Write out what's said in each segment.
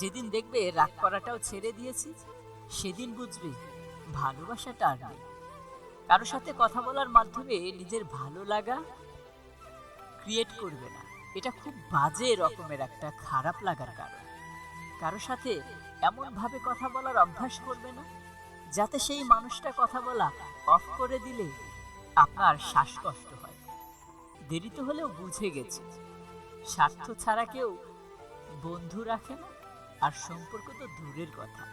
যেদিন দেখবে রাগ করাটাও ছেড়ে দিয়েছি, সেদিন বুঝবে ভালোবাসাটা আর নেই। কারোর সাথে কথা বলার মাধ্যমে নিজের ভালো লাগা ক্রিয়েট করবে না। এটা খুব বাজে রকমের একটা খারাপ লাগার কারণ। কারোর সাথে এমনভাবে কথা বলার অভ্যাস করবে না, যাতে সেই মানুষটা কথা বলা অফ করে দিলে আপনার শ্বাসকষ্ট হয়। দেরি তো হলেও বুঝে গেছে। স্বার্থ ছাড়া কেউ বন্ধু রাখে না। আর সম্পর্ক তো দূরের কথা।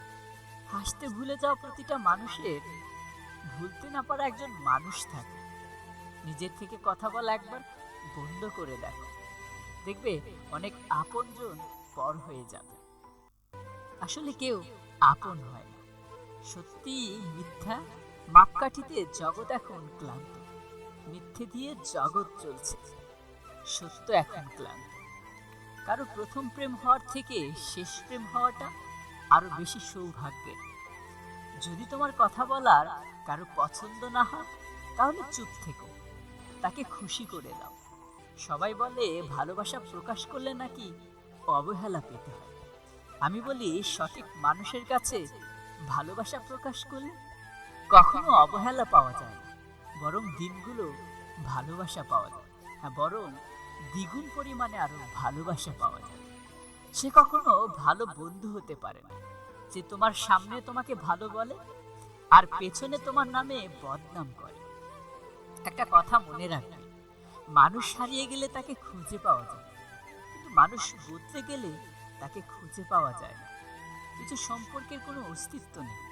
হাসতে ভুলে যাওয়া প্রতিটা মানুষের, ভুলতে না পারা একজন মানুষ থাকে। নিজের থেকে কথা বলা একবার বন্ধ করে দেখো। দেখবে অনেক আপনজন পর হয়ে যাবে। আসলে কেউ আপন হয় না। সত্যি মিথ্যা মাপকাঠিতে জগৎ এখন ক্লান্ত। মিথ্যে দিয়ে জগৎ চলছে। সত্য এখন ক্লান্ত। কারও প্রথম প্রেম হওয়ার থেকে শেষ প্রেম হওয়াটা আরও বেশি সৌভাগ্যের। যদি তোমার কথা বলার কারও পছন্দ না হয়, তাহলে চুপ থেকো। তাকে খুশি করে দাও। সবাই বলে, ভালোবাসা প্রকাশ করলে নাকি অবহেলা পেতে হয়? আমি বলি, সঠিক মানুষের কাছে ভালোবাসা প্রকাশ করলে কখনো অবহেলা পাওয়া যায় না। বরং দিনগুলো ভালোবাসা পাওয়া যায়। হ্যাঁ বরং দ্বিগুণ পরিমাণে আরও ভালোবাসা পাওয়া যায়। সে কখনো ভালো বন্ধু হতে পারে না। যে তোমার সামনে তোমাকে ভালো বলে আর পেছনে তোমার নামে বদনাম করে। একটা কথা মনে রাখবে, মানুষ হারিয়ে গেলে তাকে খুঁজে পাওয়া যায় কিন্তু মানুষ বদলে গেলে তাকে খুঁজে পাওয়া যায় না। কিছু সম্পর্কের কোনো অস্তিত্ব নেই।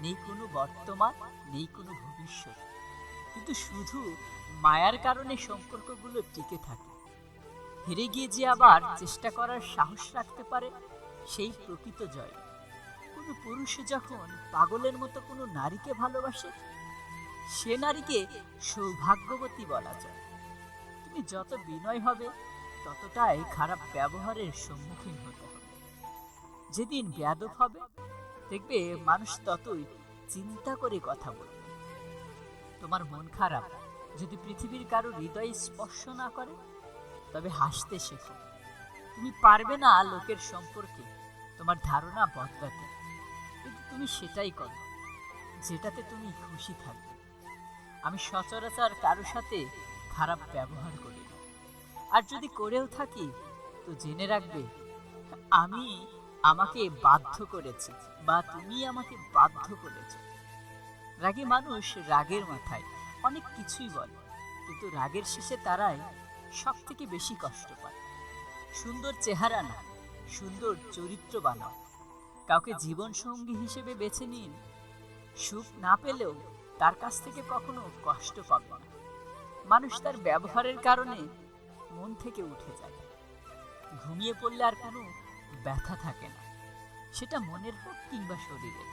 নেই কোনো বর্তমান, নেই কোনো ভবিষ্যৎ। কিন্তু শুধু মায়ার কারণে সম্পর্কগুলো টিকে থাকে। হেরে গিয়ে যে আবার চেষ্টা করার সাহস রাখতে পারে, সেই প্রকৃত জয়। কোনো পুরুষ যখন পাগলের মতো কোনো নারীকে ভালোবাসে, সে নারীকে সৌভাগ্যবতী বলা যায়। তুমি যত বিনয় হবে, ততটাই খারাপ ব্যবহারের সম্মুখীন হতে হবে। যেদিন ব্যাদব হবে, দেখবে মানুষ ততই চিন্তা করে কথা বলবে। তোমার মন খারাপ, যদি পৃথিবীর কারও হৃদয় স্পর্শ না করে তবে হাসতে শেখো। তুমি পারবে না লোকের সম্পর্কে তোমার ধারণা বদলাতে। কিন্তু তুমি সেটাই করো, যেটাতে তুমি খুশি থাকবে। আমি সচরাচর কারও সাথে খারাপ ব্যবহার করি আর যদি করেও থাকি, তো জেনে রাখবে, আমি আমাকে বাধ্য করেছি, বা তুমি আমাকে বাধ্য করেছ। রাগী মানুষ রাগের মাথায় অনেক কিছুই বলে, কিন্তু রাগের শেষে তারাই সব থেকে বেশি কষ্ট পায় সুন্দর চেহারা না, সুন্দর চরিত্র বানাও। কাউকে জীবন সঙ্গী হিসেবে বেছে নিন। সুখ না পেলেও তার কাছ থেকে কখনো কষ্ট পাবে না। মানুষ তার ব্যবহারের কারণে মন থেকে উঠে যায়। ঘুমিয়ে পড়লে আর কোনো ব্যথা থাকে না। সেটা মনের হোক কিংবা শরীরের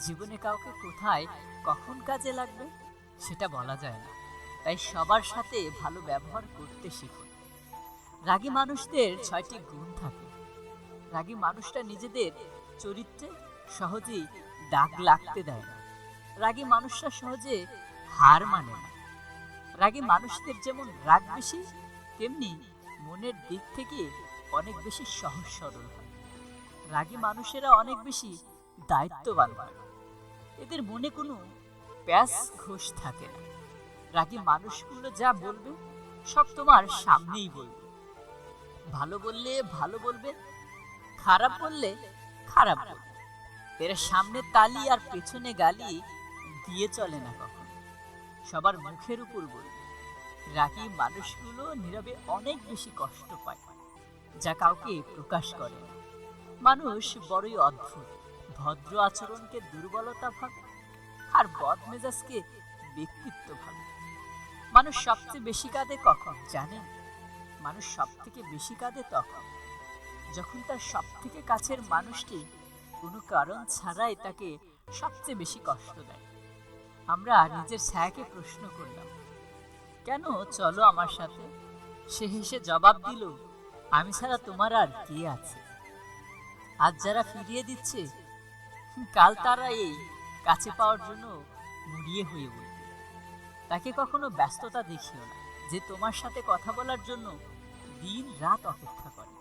জীবনে কাউকে কোথায়, কখন কাজে লাগবে, সেটা বলা যায় না। তাই সবার সাথে ভালো ব্যবহার করতে শিখুন। রাগী মানুষদের ছয়টি গুণ থাকে। রাগী মানুষটা নিজেদের চরিত্রে সহজেই দাগ লাগতে দেয় না। রাগী মানুষরা সহজে হার মানে না। রাগী মানুষদের যেমন রাগ বেশি, তেমনি মনের দিক থেকে অনেক বেশি সহজ সরল হয়। রাগী মানুষেরা অনেক বেশি দায়িত্ববান হয়। এদের মনে কোনো প্যাস ঘোষ থাকে না। রাগী মানুষগুলো যা বলবে, সব তোমার সামনেই বলবে। ভালো বললে ভালো বলবে, খারাপ বললে খারাপ বলবে। এরা সামনে তালি আর পেছনে গালি দিয়ে চলে না কখনো। সবার মুখের উপর বলবে। রাগী মানুষগুলো নীরবে অনেক বেশি কষ্ট পায়, যা কাউকে প্রকাশ করে না। মানুষ বড়ই অদ্ভুত, ভদ্র আচরণকে দুর্বলতা ভাবে আর বদমেজাজকে ব্যক্তিত্ব ভাবে। মানুষ সবচেয়ে বেশি কাঁদে কখন, জানেন? মানুষ সব থেকে বেশি কাঁদে তখন। যখন তার সব থেকে কাছের মানুষটি কোনো কারণ ছাড়াই তাকে সবচেয়ে বেশি কষ্ট দেয়। আমরা নিজের ছায়াকে প্রশ্ন করলাম, কেন? চলো আমার সাথে। সে হেসে জবাব দিল, আমি ছাড়া তোমার আর কে আছে? আজ যারা ফিরিয়ে দিচ্ছে, কাল তারা এই কাছে পাওয়ার জন্য মুড়িয়ে হয়ে উঠবে। তাকে কখনো ব্যস্ততা দেখিও না, যে তোমার সাথে কথা বলার জন্য দিন রাত অপেক্ষা করে।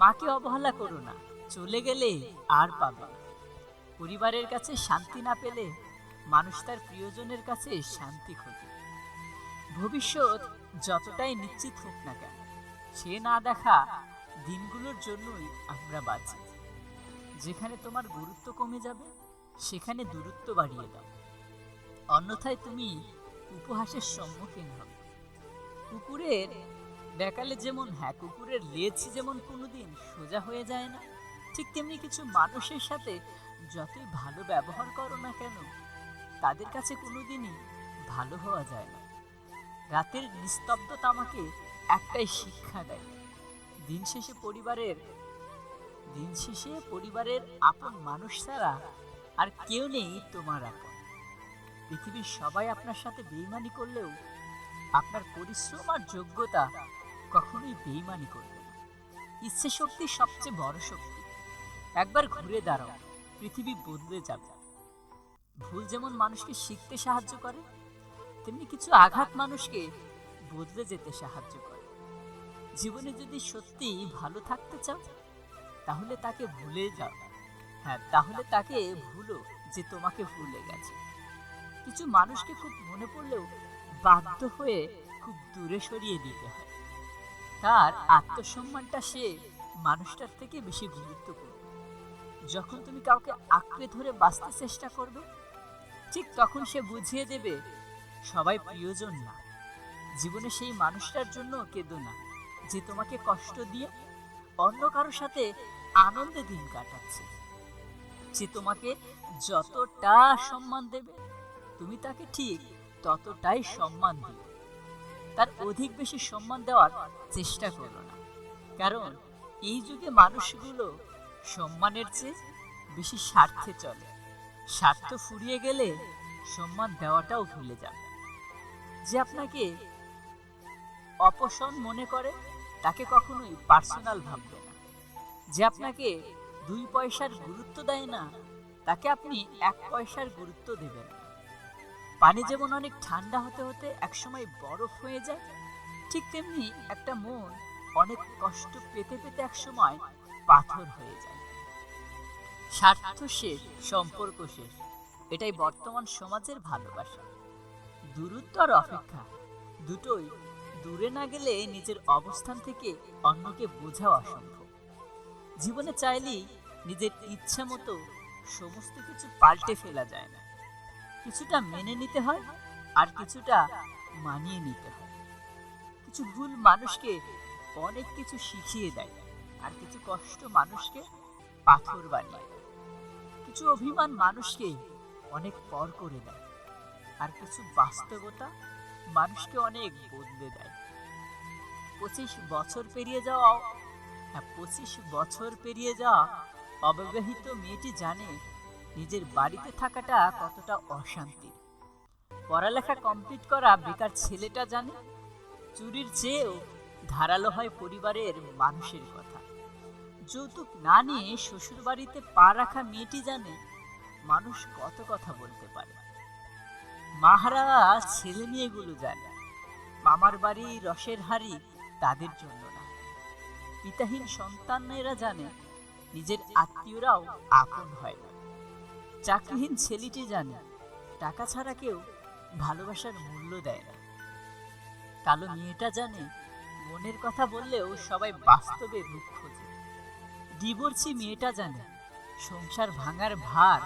মাকে অবহেলা করো না, চলে গেলে আর পাবে পরিবারের কাছে শান্তি না পেলে মানুষ তার প্রিয়জনের কাছে শান্তি খোঁজে। ভবিষ্যৎ যতটাই নিশ্চিত হোক না কেন, সে না দেখা দিনগুলোর জন্যই আমরা বাঁচি। যেখানে তোমার গুরুত্ব কমে যাবে, সেখানে দূরত্ব বাড়িয়ে দাও। অন্যথায় তুমি উপহাসের সম্মুখীন হবে। কুকুরের দেখালে যেমন হ্যাঁ কুকুরের লেজ যেমন কোনোদিন সোজা হয়ে যায় না, ঠিক তেমনি কিছু মানুষের সাথে যতই ভালো ব্যবহার করো না কেন, তাদের কাছে কোনোদিনই ভালো হওয়া যায় না। রাতের নিস্তব্ধতা আমাকে একটাই শিক্ষা দেয়। দিন শেষে পরিবারের, দিন শেষে পরিবারের আপন মানুষ ছাড়া আর কেউ নেই তোমার আপন। পৃথিবীর সবাই আপনার সাথে বেইমানি করলেও আপনার পরিশ্রম আর যোগ্যতা কখনোই বেইমানি করবে না। ইচ্ছে শক্তি সবচেয়ে বড় শক্তি। একবার ঘুরে দাঁড়াও, পৃথিবী বদলে যাবে। ভুল যেমন মানুষকে শিখতে সাহায্য করে, তেমনি কিছু আঘাত মানুষকে বদলে যেতে সাহায্য করে। জীবনে যদি সত্যি ভালো থাকতে চাও, তাহলে তাকে ভুলে যাও। হ্যাঁ তাহলে তাকে ভুলো যে তোমাকে ভুলে গেছে। কিছু মানুষকে খুব মনে পড়লেও বাধ্য হয়ে খুব দূরে সরিয়ে দিতে হয়। তার আত্মসম্মানটা সে মানুষটার থেকে বেশি গুরুত্বপূর্ণ যখন তুমি কাউকে আঁকড়ে ধরে বাঁচতে চেষ্টা করবে, ঠিক তখন সে বুঝিয়ে দেবে, সবাই প্রিয়জন না। জীবনে সেই মানুষটার জন্য কেঁদো না, যে তোমাকে কষ্ট দিয়ে অন্য কারোর সাথে আনন্দে দিন কাটাচ্ছে। যে তোমাকে যতটা সম্মান দেবে তুমি তাকে ঠিক ততটাই সম্মান দিও। তার অধিক বেশি সম্মান দেওয়ার চেষ্টা করো না। কারণ এই যুগে মানুষগুলো সম্মানের চেয়ে বেশি স্বার্থে চলে। স্বার্থ ফুরিয়ে গেলে সম্মান দেওয়াটাও ভুলে যাবে। যে আপনাকে অপসন মনে করে, তাকে কখনোই পার্সোনাল ভাববে না। যে আপনাকে দুই পয়সার গুরুত্ব দেয় না, তাকে আপনি এক পয়সার গুরুত্ব দেবেন পানি যেমন অনেক ঠান্ডা হতে হতে একসময় বরফ হয়ে যায়, ঠিক তেমনি একটা মন অনেক কষ্ট পেতে পেতে একসময় পাথর হয়ে যায়। স্বার্থ শেষ, সম্পর্ক শেষ, এটাই বর্তমান সমাজের ভালোবাসা। দূরত্ব আর অপেক্ষা, দুটোই দূরে না গেলে নিজের অবস্থান থেকে অন্যকে বোঝাও অসম্ভব। জীবনে চাইলেই নিজের ইচ্ছা মতো সমস্ত কিছু পাল্টে ফেলা যায় না। কিছুটা মেনে নিতে হয় আর কিছুটা মানিয়ে নিতে হয়। কিছু ভুল মানুষকে অনেক কিছু শিখিয়ে দেয় আর কিছু কষ্ট মানুষকে পাথর বানিয়ে দেয়। কিছু অভিমান মানুষকে অনেক পর করে দেয় আর কিছু বাস্তবতা মানুষকে অনেক বদলে দেয়। পঁচিশ বছর পেরিয়ে যাওয়া হ্যাঁ পঁচিশ বছর পেরিয়ে যাওয়া অবিবাহিত মেয়েটি জানে নিজের বাড়িতে থাকাটা কতটা অশান্তির। পড়ালেখা কমপ্লিট করা বেকার ছেলেটা জানে, চুরির চেয়েও ধারালো হয় পরিবারের মানুষের কথা। যৌতুক না নিয়ে শ্বশুর বাড়িতে পা রাখা মেয়েটি জানে, মানুষ কত কথা বলতে পারে। মাহারা ছেলে মেয়েগুলো জানে, মামার বাড়ি রসের হাড়ি তাদের জন্য না। পিতাহীন সন্তানেরা জানে, নিজের আত্মীয়রাও আপন হয় না। চাকরিহীন ছেলেটি জানে, টাকা ছাড়া কেউ ভালোবাসার মূল্য দেয় না। কালো মেয়েটা জানে, মনের কথা বললেও সবাই বাস্তবে রূপ খোঁজে। ডিভোর্সি মেয়েটা জানে, সংসার ভাঙার ভার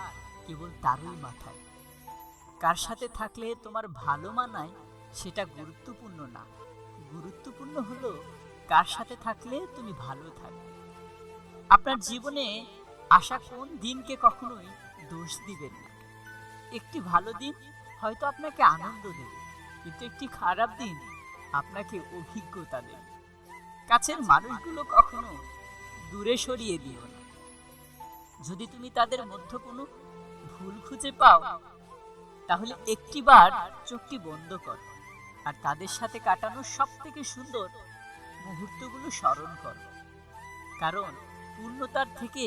কেবল তারই মাথায়। কার সাথে থাকলে তোমার ভালো মানায় সেটা গুরুত্বপূর্ণ না। গুরুত্বপূর্ণ হলো কার সাথে থাকলে তুমি ভালো থাকবে। আপনার জীবনে আসা কোন দিনকে কখনোই দোষ দিবেন না। একটি ভালো দিন হয়তো আপনাকে আনন্দ দেবে, কিন্তু একটি খারাপ দিন আপনাকে অভিজ্ঞতা দেবে। কাছের মানুষগুলো কখনো দূরে সরিয়ে দিও না। যদি তুমি তাদের মধ্যে কোনো ভুল খুঁজে পাও, তাহলে একটিবার চোখটি বন্ধ করো আর তাদের সাথে কাটানো সব থেকে সুন্দর মুহূর্তগুলো স্মরণ করো। কারণ পূর্ণতার থেকে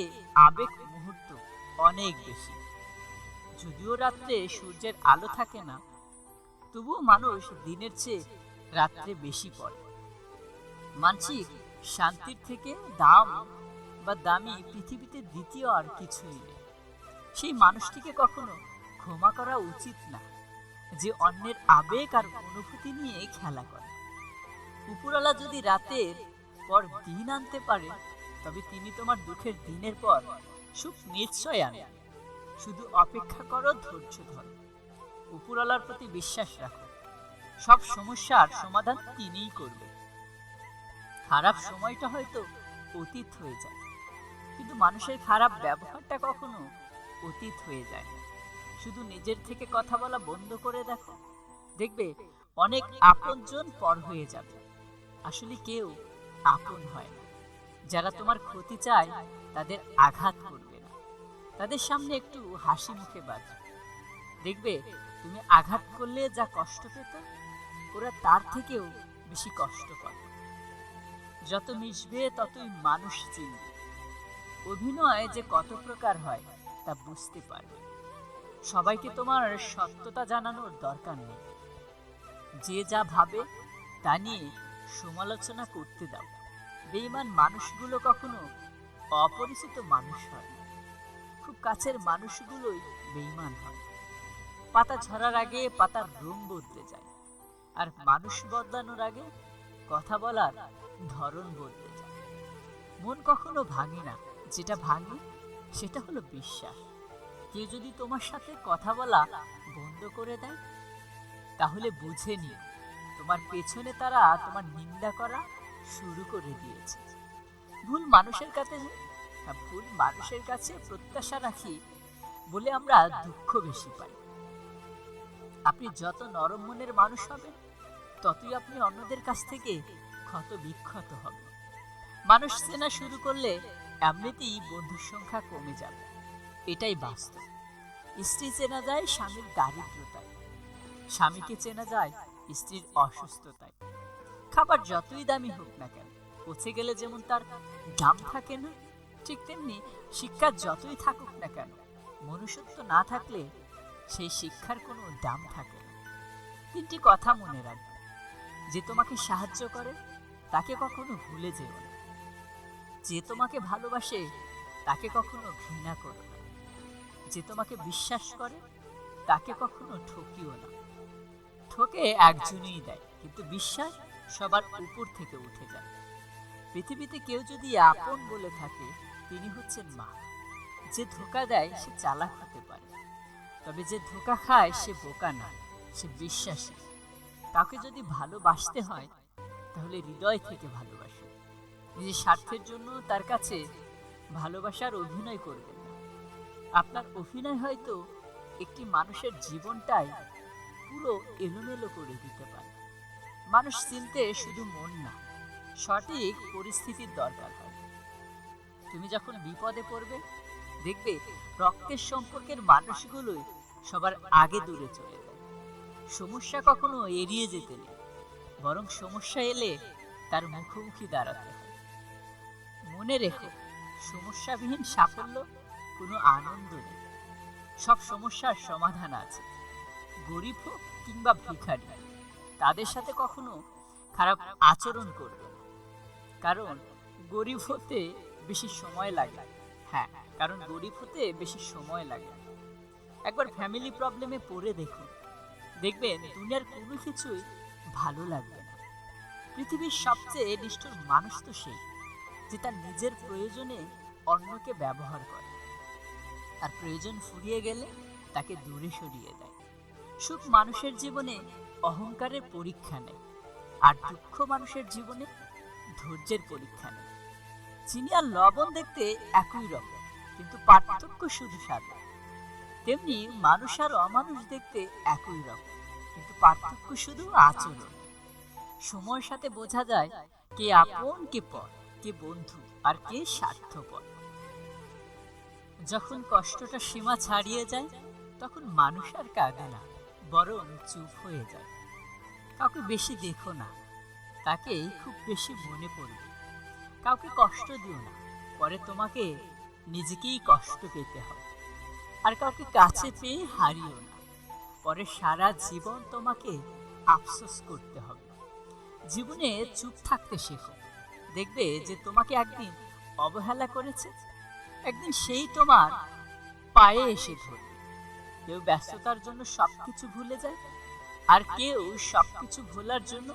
আবেগ মুহূর্ত অনেক বেশি। যদিও রাত্রে সূর্যের আলো থাকে না, তবুও মানুষ দিনের চেয়ে রাত্রে বেশি পড়ে। মানসিক শান্তির থেকে দাম বা দামি পৃথিবীতে দ্বিতীয় আর কিছুই নেই। সেই মানুষটিকে কখনো ক্ষমা করা উচিত না, যে অন্যের আবেগ আর অনুভূতি নিয়ে খেলা করে। উপরওয়ালা যদি রাতের পর দিন আনতে পারে, তবে তিনি তোমার দুঃখের দিনের পর সুখ নিশ্চয় আনবেন শুধু অপেক্ষা করো, ধৈর্য ধরো। উপরওয়ালার প্রতি বিশ্বাস রাখো। সব সমস্যার সমাধান তিনিই করবে খারাপ সময়টা হয়তো অতীত হয়ে যায়। কিন্তু মানুষের খারাপ ব্যবহারটা কখনো অতীত হয়ে যায় না। শুধু নিজের থেকে কথা বলা বন্ধ করে দেখো। দেখবে, অনেক আপনজন পর হয়ে যাবে। আসলে কেউ আপন হয় না। যারা তোমার ক্ষতি চায়, তাদের আঘাত করবে। তাদের সামনে একটু হাসি মুখে বাঁচবে দেখবে, তুমি আঘাত করলে যা কষ্ট পেত, ওরা তার থেকেও বেশি কষ্ট পাবে। যত মিশবে, ততই মানুষ চিনবে। অভিনয় যে কত প্রকার হয়, তা বুঝতে পারবে। সবাইকে তোমার সত্যতা জানানোর দরকার নেই। যে যা ভাবে, তা নিয়ে সমালোচনা করতে দাও। বেইমান মানুষগুলো কখনো অপরিচিত মানুষ হয় খুব কাছের মানুষগুলোই বেইমান হয়। পাতা ঝরার আগে পাতার রং বদলে যায় আর মানুষ বদলানোর আগে কথা বলার ধরন বদলে যায়। মন কখনো ভাঙে না, যেটা ভাঙে সেটা হলো বিশ্বাস। কেউ যদি তোমার সাথে কথা বলা বন্ধ করে দেয়, তাহলে বুঝে নিও তোমার পেছনে তারা তোমার নিন্দা করা শুরু করে দিয়েছে। ভুল মানুষের কাছে ভুল মানুষের কাছে প্রত্যাশা রাখি বলে আমরা দুঃখ বেশি পাই। আপনি যত নরম মনের মানুষ হবেন, ততই আপনি অন্যদের কাছ থেকে ক্ষত বিক্ষত হবে মানুষ চেনা শুরু করলে এমনিতেই বন্ধুর সংখ্যা কমে যাবে। এটাই বাস্তব। স্ত্রী চেনা যায় স্বামীর দারিদ্রতায়। স্বামীকে চেনা যায় স্ত্রীর অসুস্থতায়। খাবার যতই দামি হোক না কেন, পচে গেলে যেমন তার দাম থাকে না ঠিক তেমনি শিক্ষা যতই থাকুক না কেন, মনুষ্যত্ব না থাকলে সেই শিক্ষার কোনো দাম থাকে না। তিনটি কথা মনে রাখবে। যে তোমাকে সাহায্য করে, তাকে কখনো ভুলে যেও না। যে তোমাকে ভালোবাসে, তাকে কখনো ঘৃণা করো না। যে তোমাকে বিশ্বাস করে, তাকে কখনো ঠকিও না। ঠকে একজনই দেয়, কিন্তু বিশ্বাস সবার উপর থেকে উঠে যায়। পৃথিবীতে কেউ যদি আপন বলে থাকে তিনি হচ্ছেন মা। যে ধোকা দেয়, সে চালাক হতে পারে। তবে যে ধোকা খায়, সে বোকা না, সে বিশ্বাসী। কাউকে যদি ভালোবাসতে হয়, তাহলে হৃদয় থেকে ভালোবাসুন নিজের স্বার্থের জন্য তার কাছে ভালোবাসার অভিনয় করবেন না। আপনার অভিনয় হয়তো একটি মানুষের জীবনটাই পুরো এলোমেলো করে দিতে পারে। মানুষ চিনতে শুধু মন না, সঠিক পরিস্থিতির দরকার হয়। তুমি যখন বিপদে পড়বে, দেখবে রক্তের সম্পর্কের মানুষগুলোই সবার আগে দূরে চলে যায়। সমস্যা কখনো এড়িয়ে যেতে নেই, বরং সমস্যা এলে তার মুখোমুখি দাঁড়াতে হয়। মনে রেখো, সমস্যাবিহীন সাফল্য কোনো আনন্দ নেই। সব সমস্যার সমাধান আছে। গরিব হোক কিংবা ভিখারি, তাদের সাথে কখনো খারাপ আচরণ করবে না। কারণ গরিব হতে বেশি সময় লাগে। হ্যাঁ কারণ গরিব হতে বেশি সময় লাগে। একবার ফ্যামিলি প্রবলেমে পড়ে দেখুন। দেখবেন দুনিয়ার কোনো কিছুই ভালো লাগবে না। পৃথিবীর সবচেয়ে নিষ্ঠুর মানুষ তো সেই, যে তার নিজের প্রয়োজনে অন্যকে ব্যবহার করে। আর প্রয়োজন ফুরিয়ে গেলে তাকে দূরে সরিয়ে দেয়। সুখ মানুষের জীবনে অহংকারের পরীক্ষা নেয়। আর দুঃখ মানুষের জীবনে ধৈর্যের পরীক্ষা নেয়। চিনি আর লবণ দেখতে একই রকম, কিন্তু পার্থক্য শুধু সাদা তেমনি মানুষ আর অমানুষ দেখতে একই রকম, কিন্তু পার্থক্য শুধু আচরণ। সময়ের সাথে বোঝা যায় কে আপন, কে পর, কে বন্ধু আর কে স্বার্থপর। যখন কষ্টটা সীমা ছাড়িয়ে যায়, তখন মানুষ আর কাঁদে না, বরং চুপ হয়ে যায়। কাউকে বেশি দেখো না তাকে খুব বেশি মনে পড়বে কাউকে কষ্ট দিও না। পরে তোমাকে নিজেকেই কষ্ট পেতে হবে। আর কাউকে কাছে পেয়ে হারিও না। পরে সারা জীবন তোমাকে আফসোস করতে হবে। জীবনে চুপ থাকতে শেখো। দেখবে যে তোমাকে একদিন অবহেলা করেছে। একদিন সেই তোমার পায়ে এসে ধরবে। কেউ ব্যস্ততার জন্য সব কিছু ভুলে যায়। আর কেউ সব কিছু ভোলার জন্য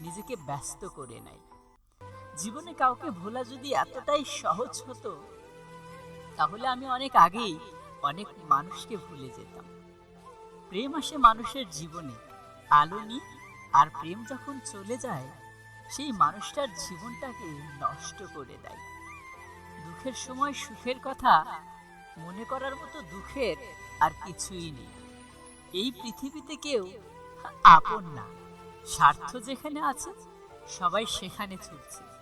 নিজেকে ব্যস্ত করে নেয়। জীবনে কাউকে ভোলা যদি এতটাই সহজ হতো, তাহলে আমি অনেক আগেই অনেক মানুষকে ভুলে যেতাম। প্রেম আসে মানুষের জীবনে, আলো নিয়ে আর প্রেম যখন চলে যায়, সেই মানুষটার জীবনটাকে নষ্ট করে দেয়। দুঃখের সময় সুখের কথা মনে করার মতো দুঃখের আর কিছুই নেই। এই পৃথিবীতে কেউ আপন না। স্বার্থ যেখানে আছে, সবাই সেখানে ছুটছে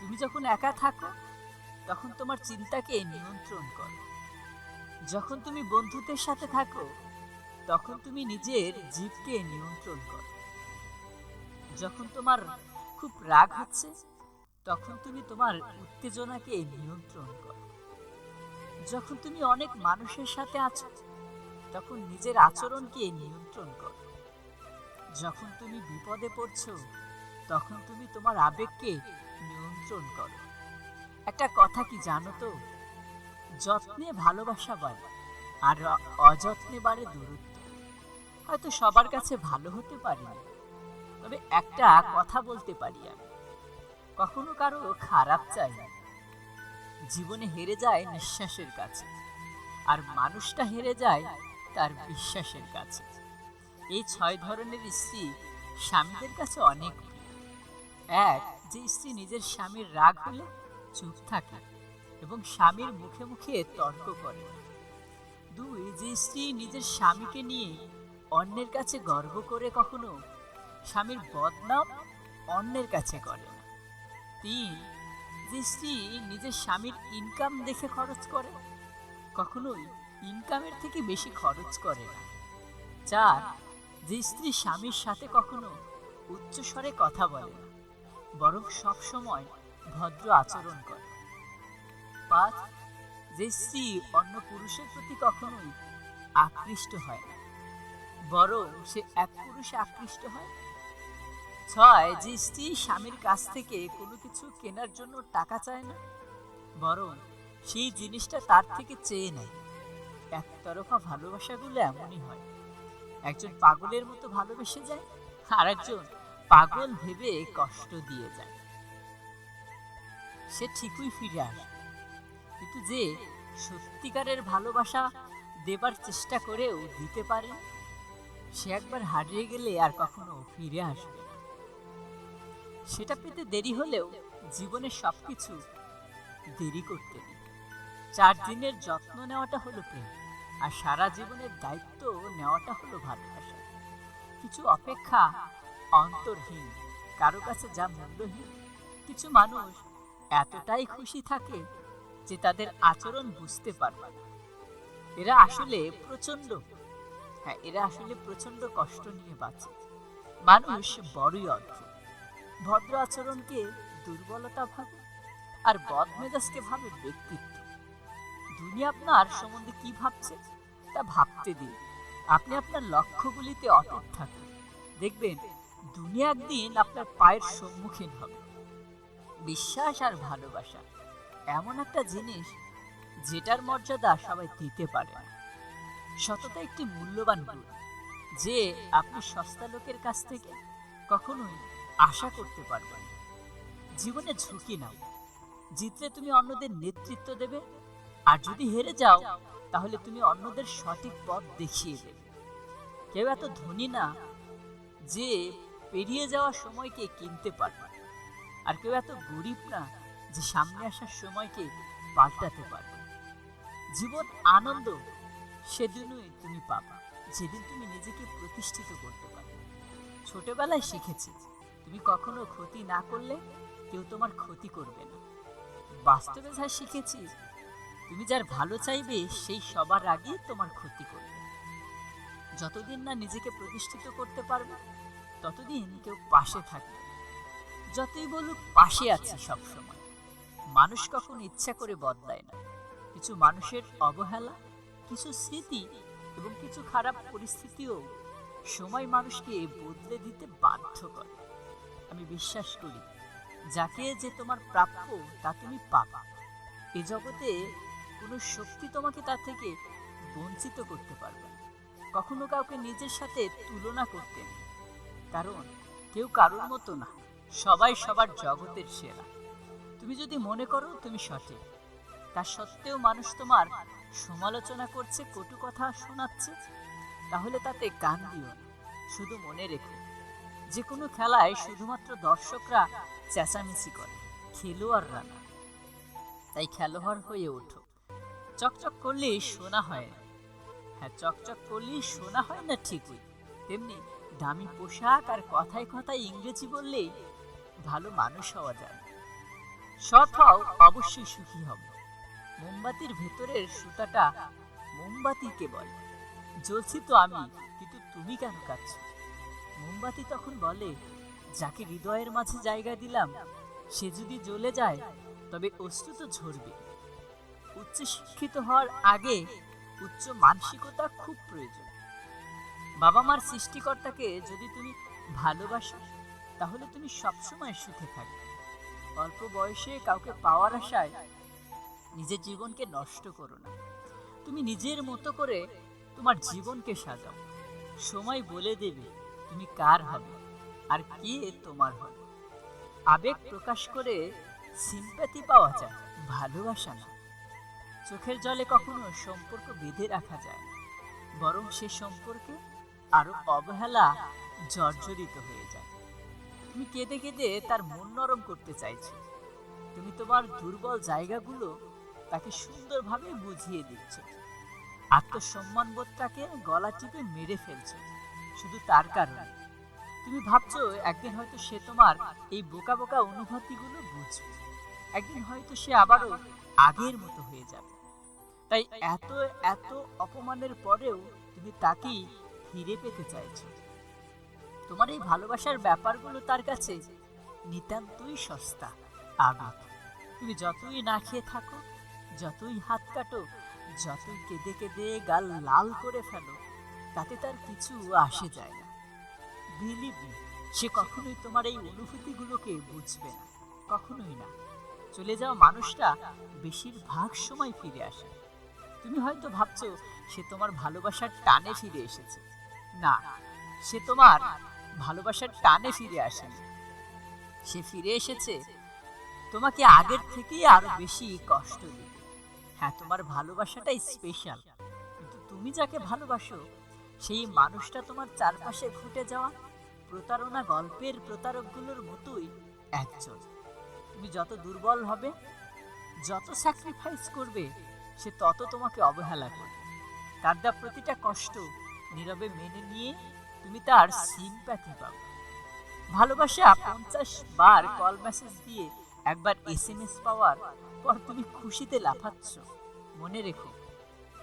তুমি যখন একা থাকো, তখন তোমার চিন্তাকে নিয়ন্ত্রণ করো। যখন তুমি বন্ধুদের সাথে থাকো, তখন তুমি নিজের জীবকে নিয়ন্ত্রণ করো। যখন তোমার খুব রাগ হচ্ছে, তখন তুমি তোমার উত্তেজনাকে নিয়ন্ত্রণ করো। যখন তুমি অনেক মানুষের সাথে আছো, তখন নিজের আচরণকে নিয়ন্ত্রণ করো। যখন তুমি বিপদে পড়ছো, তখন তুমি তোমার আবেগকে নিয়ন্ত্রণ করো। একটা কথা কি জানো তো? যত্নে ভালোবাসা বাড়ে, আর অযত্নে বাড়ে দূরত্ব। হয়তো সবার কাছে ভালো হতে পারি না, তবে একটা কথা বলতে পারি আমি। কখনো কারও খারাপ চাই না। জীবনে হেরে যায় নিঃশ্বাসের কাছে, আর মানুষটা হেরে যায় তার বিশ্বাসের কাছে। এই ছয় ধরনের স্ত্রী স্বামীদের কাছে অনেক এক যে স্ত্রী নিজের স্বামীর রাগ হলে চুপ থাকে এবং স্বামীর মুখে মুখে তর্ক করে। দুই, যে স্ত্রী নিজের স্বামীকে নিয়ে অন্যের কাছে গর্ব করে কখনো স্বামীর বদনাম অন্যের কাছে করে তিন, যে স্ত্রী নিজের স্বামীর ইনকাম দেখে খরচ করে, কখনোই ইনকামের থেকে বেশি খরচ করে না। চার, যে স্ত্রী স্বামীর সাথে কখনো উচ্চস্বরে কথা বলে না। বরং সবসময় ভদ্র আচরণ করে। পাঁচ, যে স্ত্রী অন্য পুরুষের প্রতি কখনোই আকৃষ্ট হয় না, বরং সে এক পুরুষে আকৃষ্ট হয়। ছয়, যে স্ত্রী স্বামীর কাছ থেকে কোনো কিছু কেনার জন্য টাকা চায় না, বরং সেই জিনিসটা তার থেকে চেয়ে নেয়। একতরফা ভালোবাসাগুলো এমনই হয়, একজন পাগলের মতো ভালোবেসে যায় আর একজন পাগল ভেবে কষ্ট দিয়ে যায়। সে ঠিকই ফিরে আসে। কিন্তু যে সত্যিকারের ভালোবাসা দেবার চেষ্টা করেও দিতে পারে, সে একবার হারিয়ে গেলে আর কখনো ফিরে আসবে সেটা পেতে দেরি হলেও জীবনের সবকিছু দেরি করতে চার দিনের যত্ন নেওয়াটা হলো প্রেম, আর সারা জীবনের দায়িত্ব নেওয়াটা হলো ভালোবাসা। কিছু অপেক্ষা অন্তরহীন, কারও কাছে যা মূল্যহীন, কিছু মানুষ এতটাই খুশি থাকে যে তাদের আচরণ বুঝতে পারবে না। এরা আসলে প্রচণ্ড হ্যাঁ এরা আসলে প্রচণ্ড কষ্ট নিয়ে বাঁচে। মানুষ বড়ই অদ্ভুত। ভদ্র আচরণকে দুর্বলতা ভাবে আর বদমেজাজকে ভাবে ব্যক্তিত্ব। দুনিয়া আপনার সম্বন্ধে কি ভাবছে, তা ভাবতে দিন। আপনি আপনার লক্ষ্যগুলিতে অটুট থাকুন। দেখবেন দুনিয়া একদিন আপনার পায়ের সম্মুখীন হবে। বিশ্বাস আর ভালোবাসা এমন একটা জিনিস যেটার মর্যাদা সবাই দিতে পারে না। সততা একটি মূল্যবান গুণ, যে আপনি সস্তা লোকের কাছ থেকে কখনোই আশা করতে পারবেন। জীবনে ঝুঁকি নাও। জিতলে তুমি অন্যদের নেতৃত্ব দেবে, আর যদি হেরে যাও, তাহলে তুমি অন্যদের সঠিক পথ দেখিয়ে দেবে। কেউ এত ধনী না যে পেরিয়ে যাওয়া সময়কে কিনতে পারবে। আর কেউ এত গরিব না যে সামনে আসার সময়কে পাল্টাতে পারবে? জীবন আনন্দ সেদিনই তুমি পাবা, যেদিন তুমি নিজেকে প্রতিষ্ঠিত করতে পারবে। ছোটবেলায় শিখেছি, তুমি কখনো ক্ষতি না করলে কেউ তোমার ক্ষতি করবে না। বাস্তবে যা শিখেছি, তুমি যার ভালো চাইবে, সেই সবার আগে তোমার ক্ষতি করবে। যতদিন না নিজেকে প্রতিষ্ঠিত করতে পারবে ততদিন কেউ পাশে থাকে। যতই বলুক পাশে আছি সবসময়। মানুষ কখন ইচ্ছা করে বদলায় না। কিছু মানুষের অবহেলা, কিছু স্মৃতি এবং কিছু খারাপ পরিস্থিতিও সময় মানুষকে বদলে দিতে বাধ্য করে। আমি বিশ্বাস করি, যাকে যে তোমার প্রাপ্য তা তুমি পাবা। এ জগতে কোনো শক্তি তোমাকে তা থেকে বঞ্চিত করতে পারবে কখনো কাউকে নিজের সাথে তুলনা করতে নেই। কারণ কেউ কারোর মতো না, সবাই সবার জগতের সেরা। তুমি যদি মনে করো তুমি সঠিক, তা সত্ত্বেও মানুষ তোমার সমালোচনা করছে, কটু কথা শোনাচ্ছে, তাহলে তাতে গান দিও শুধু মনে রেখো। যে কোনো খেলায় শুধুমাত্র দর্শকরা চেঁচামেচি করে, খেলোয়াড়রা না। তাই খেলোয়াড় হয়ে ওঠো। চকচক করলেই শোনা হয় হ্যাঁ চকচক করলেই শোনা হয় না ঠিকই, তেমনি দামি পোশাক আর কথায় কথায় ইংরেজি বললেই ভালো মানুষ হওয়া যায়। সৎ হও, অবশ্যই সুখী হব। মোমবাতির ভেতরের সুতাটা মোমবাতিকে বলে। জ্বলছি তো আমি, কিন্তু তুমি কেন কাঁদছ? মোমবাতি তখন বলে, যাকে হৃদয়ের মাঝে জায়গা দিলাম, সে যদি জ্বলে যায়, তবে অশ্রু তো ঝরবে। উচ্চ শিক্ষিত হওয়ার আগে উচ্চ মানসিকতা খুব প্রয়োজন। বাবা মার সৃষ্টিকর্তাকে যদি তুমি ভালোবাসো, তাহলে তুমি সবসময় সুখে থাকবে। অল্প বয়সে কাউকে পাওয়ার আশায় নিজের জীবনকে নষ্ট করো না। তুমি নিজের মতো করে তোমার জীবনকে সাজাও। সময় বলে দেবে তুমি কার হবে আর কে তোমার হবে। আবেগ প্রকাশ করে সিম্প্যাথি পাওয়া যায়, ভালোবাসা না। চোখের জলে কখনো সম্পর্ক বেঁধে রাখা যায় বরং সে সম্পর্কে আরও অবহেলা জর্জরিত হয়ে যায়। তুমি কেঁদে কেঁদে তার মন নরম করতে চাইছো। তুমি তোমার দুর্বল জায়গাগুলো তাকে সুন্দরভাবে বুঝিয়ে দিচ্ছ। আত্মসম্মান বোধটাকে গলা টিপে মেরে ফেলছো। শুধু তার কারণে। তুমি ভাবছ, একদিন হয়তো সে তোমার এই বোকা বোকা অনুভূতিগুলো বুঝবে। একদিন হয়তো সে আবারও আগের মতো হয়ে যাবে। তাই এত এত অপমানের পরেও তুমি তাকেই ফিরে পেতে চাইছো। তোমার এই ভালোবাসার ব্যাপারগুলো তার কাছে নিতান্তই সস্তা আবেগ তুমি যতই না খেয়ে থাকো, যতই হাত কাটো, যতই কেঁদে কেঁদে গাল লাল করে ফেলো, তাতে তার কিছু আসে যায় না। বিলিভ সে কখনোই তোমার এই অনুভূতিগুলোকে বুঝবে না, কখনোই না। চলে যাওয়া মানুষটা বেশিরভাগ সময় ফিরে আসে। তুমি হয়তো ভাবছ, সে তোমার ভালোবাসার টানে ফিরে এসেছে। না, সে তোমার ভালোবাসার টানে ফিরে আসেনি। সে ফিরে এসেছে তোমাকে আগের থেকেই আরও বেশি কষ্ট দিতে। হ্যাঁ তোমার ভালোবাসাটাই স্পেশাল কিন্তু তুমি যাকে ভালোবাসো, সেই মানুষটা তোমার চারপাশে ঘটে যাওয়া প্রতারণা গল্পের প্রতারকগুলোর মতোই একজন। তুমি যত দুর্বল হবে, যত স্যাক্রিফাইস করবে, সে তত তোমাকে অবহেলা করবে। তার দা প্রতিটা কষ্ট নীরবে মেনে নিয়ে তুমি তার সিম্প্যাথি পাবে ভালোবাসা পঞ্চাশ বার কল মেসেজ দিয়ে একবার এসএমএস পাওয়ার পর তুমি খুশিতে লাফাচ্ছ। মনে রেখো,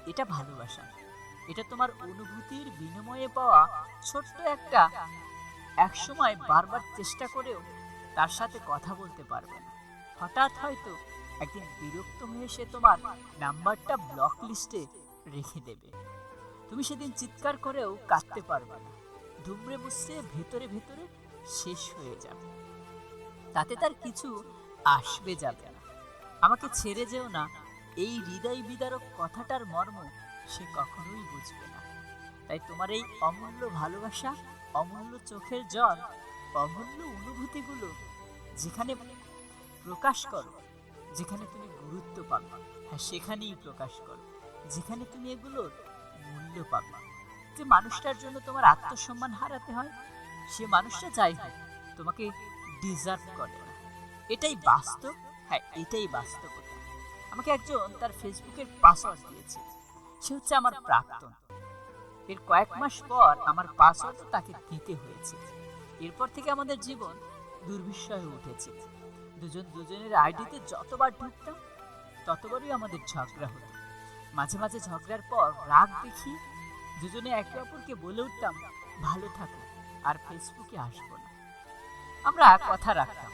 এটা ভালোবাসা। এটা তোমার অনুভূতির বিনিময়ে পাওয়া ছোট্ট একটা একসময় বারবার চেষ্টা করেও তার সাথে কথা বলতে পারবে না। হঠাৎ হয়তো একদিন বিরক্ত হয়ে সে তোমার নাম্বারটা ব্লক লিস্টে রেখে দেবে। তুমি সেদিন চিৎকার করেও কাঁদতে পারবে না। দুমড়ে মুচড়ে ভেতরে ভেতরে শেষ হয়ে যাবে। তাতে তার কিছু আসবে যাবে না। আমাকে ছেড়ে যেও না। এই হৃদয় বিদারক কথাটার মর্ম সে কখনোই বুঝবে না। তাই তোমার এই অমূল্য ভালোবাসা, অমূল্য চোখের জল অমূল্য অনুভূতিগুলো যেখানে প্রকাশ করো, যেখানে তুমি গুরুত্ব পাবে হ্যাঁ সেখানেই প্রকাশ করো। যেখানে তুমি এগুলোর মূল্য পাবে। যে মানুষটার জন্য তোমার আত্মসম্মান হারাতে হয়, সে মানুষটা যাই হোক, তোমাকে ডিজার্ভ করে। না এটাই বাস্তব হ্যাঁ এটাই বাস্তবতা আমাকে একজন তার ফেসবুকের পাসওয়ার্ড দিয়েছে। সে হচ্ছে আমার প্রাক্তন। এর কয়েক মাস পর আমার পাসওয়ার্ড তাকে দিতে হয়েছে। এরপর থেকে আমাদের জীবন দুর্বিষয় হয়ে উঠেছে। দুজন দুজনের আইডিতে যতবার ঢুকতাম, ততবারই আমাদের ঝগড়া হতো। মাঝে মাঝে ঝগড়ার পর রাগ দেখি, দুজনে একে অপরকে বলে উঠতাম, ভালো থাকো, আর ফেসবুকে আসব না। আমরা কথা রাখতাম।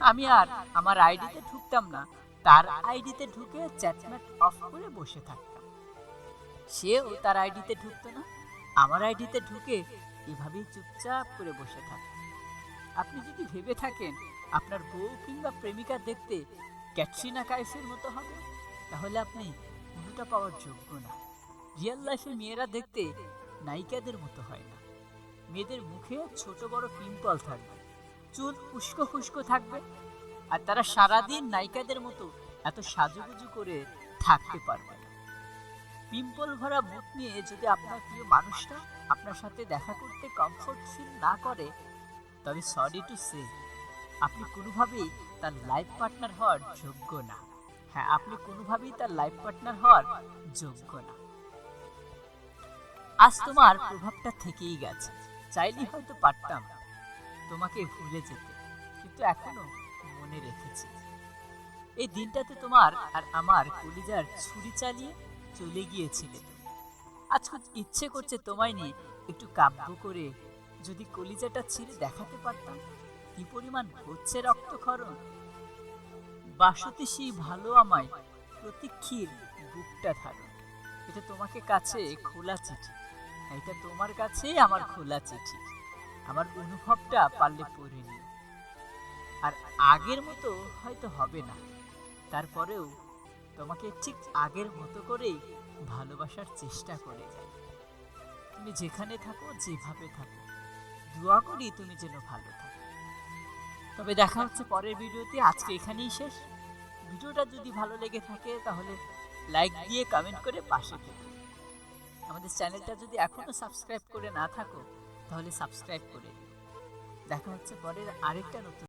আমি আর আমার আইডিতে ঢুকতাম না, তার আইডিতে ঢুকে চ্যাটম্যাট অফ করে বসে থাকতাম। সেও তার আইডিতে ঢুকতো না, আমার আইডিতে ঢুকে এভাবেই চুপচাপ করে বসে থাকতো আপনি যদি ভেবে থাকেন, আপনার বউ কিংবা প্রেমিকা দেখতে ক্যাটরিনা কাইফের মতো হবে, তাহলে আপনি কোনোটা পাওয়ার যোগ্য না। রিয়েল লাইফে মেয়েরা দেখতে নায়িকাদের মতো হয় না। মেয়েদের মুখে ছোট বড় পিম্পল থাকবে, চুল উস্কো খুস্কো থাকবে, আর তারা সারাদিন নায়িকাদের মতো এত সাজুগুজু করে থাকতে পারবে না। পিম্পল ভরা মুখ নিয়ে যদি আপনার প্রিয় মানুষটা আপনার সাথে দেখা করতে কমফোর্ট ফিল না করে, তবে সরি টু সে আপনি কোনোভাবেই তার লাইফ পার্টনার হওয়ার যোগ্য না। হ্যাঁ আপনি কোনোভাবেই তার লাইফ পার্টনার হওয়ার যোগ্য না। আজ তোমার প্রভাবটা থেকেই গেছে। চাইলেই হয়তো পারতাম তোমাকে ভুলে যেতে, কিন্তু এখনও মনে রেখেছি। এই দিনটাতে তোমার আর আমার কলিজার ছুরি চালিয়ে চলে গিয়েছিলে। আজ ইচ্ছে করছে তোমায় নিয়ে একটু কাব্য করে যদি কলিজাটা ছিঁড়ে দেখাতে পারতাম। কি পরিমাণ হচ্ছে রক্তক্ষরণ বাসতি সেই ভালো আমায় প্রতীক্ষীর বুকটা ধারণ। এটা তোমাকে কাছে খোলা চিঠি। এটা তোমার কাছে আমার খোলা চিঠি। আমার অনুভবটা পারলে পড়ে নিও। আর আগের মতো হয়তো হবে না। তারপরেও তোমাকে ঠিক আগের মতো করেই ভালোবাসার চেষ্টা করে যাই। তুমি যেখানে থাকো, যেভাবে থাকো। দোয়া করি তুমি যেন ভালো থাকো। তবে দেখা হচ্ছে পরের ভিডিওতে। আজকে এখানেই শেষ। ভিডিওটা যদি ভালো লেগে থাকে, তাহলে লাইক দিয়ে কমেন্ট করে পাশে থেকো। আমাদের চ্যানেলটা যদি এখনও সাবস্ক্রাইব করে না থাকো, তাহলে সাবস্ক্রাইব করে দেখা হচ্ছে পরের আরেকটা নতুন